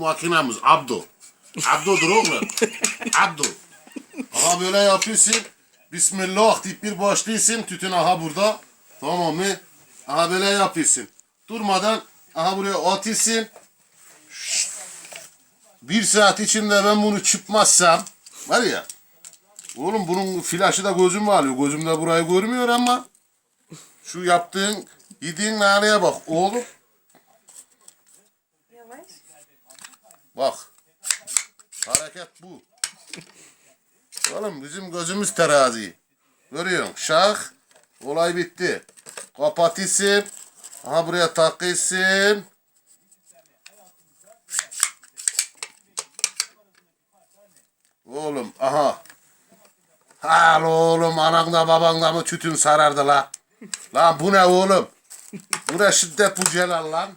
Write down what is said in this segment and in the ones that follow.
makinamız Abdo. Abdo'dur oğlum. Abdo. Aha böyle yapıyorsun. Bismillah deyip bir başlıyorsun. Tütün aha burada. Tamam mı? Aha böyle yapıyorsun. Durmadan aha buraya atıyorsun. Bir saat içinde ben bunu çıkmazsam var ya oğlum bunun flaşı da gözüme alıyor. Gözümde burayı görmüyor ama şu yaptığın yediğin naneye bak oğlum. Bak. Hareket bu. Oğlum bizim gözümüz terazi. Görüyorsun. Şah. Olay bitti. Kapatıyorsun. Aha buraya takıyorsun. Oğlum aha. Hal oğlum anan da baban da mı tütün sarardı la? Lan bu ne oğlum? Bu ne şiddet bu celal lan?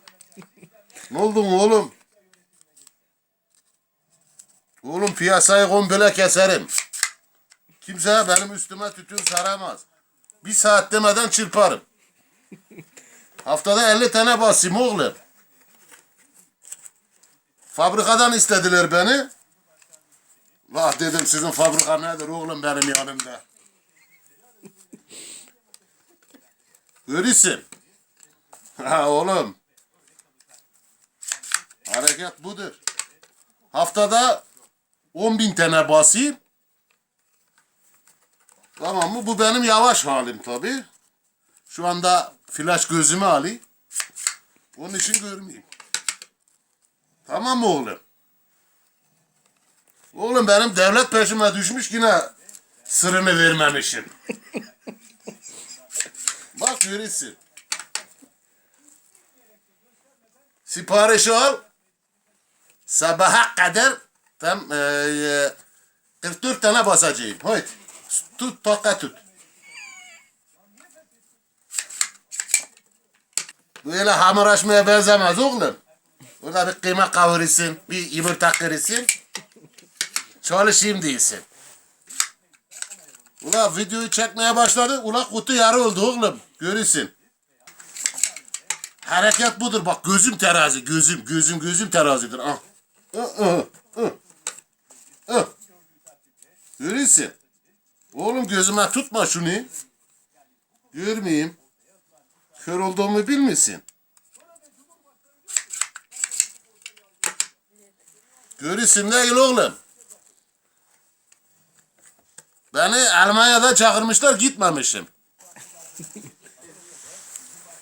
Ne oldun oğlum? Oğlum piyasayı komple keserim. Kimse benim üstüme tütün saramaz. Bir saat demeden çırparım. Haftada 50 tane basayım oğlum. Fabrikadan istediler beni. Vah dedim sizin fabrika nedir oğlum benim yanımda. Görürsün. Ha oğlum. Hareket budur. Haftada 10 bin tane basayım. Tamam mı? Bu benim yavaş halim tabi. Şu anda flash gözümü alayım. Onun için görmeyeyim. Tamam mı oğlum? Oğlum benim devlet peşime düşmüş yine sırrını vermemişim. Bak görürsün. Siparişi al. Sabaha kadar tam e, e, 44 tane basacağım. Haydi. Tut taka tut. Böyle hamur açmaya benzemez oğlum. Orada bir kıyma kavuruyorsun, bir yumurta kırıyorsun. Çalışayım değilsin. Ula videoyu çekmeye başladı. Ula kutu yarı oldu oğlum. Görürsün. Hareket budur. Bak gözüm terazi. Gözüm, gözüm, gözüm terazidir. Ah. Ah, ah, ah. Ah. Görürsün. Oğlum gözüme tutma şunu. Görmeyeyim. Kör olduğumu bilmesin. Görürsün değil oğlum. Beni Almanya'da çağırmışlar gitmemişim.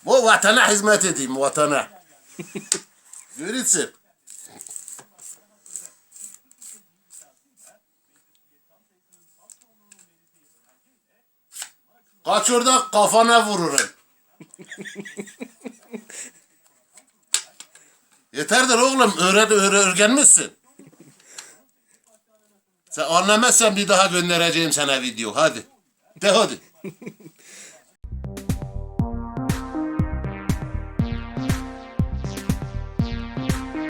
Bu vatana hizmet edeyim vatana. Görürsün. Kaç orada kafana vururum. Yeterdir oğlum. Öğren, öğren, öğrenmişsin. Sen anlamazsan bir daha göndereceğim sana video. Hadi. De hadi.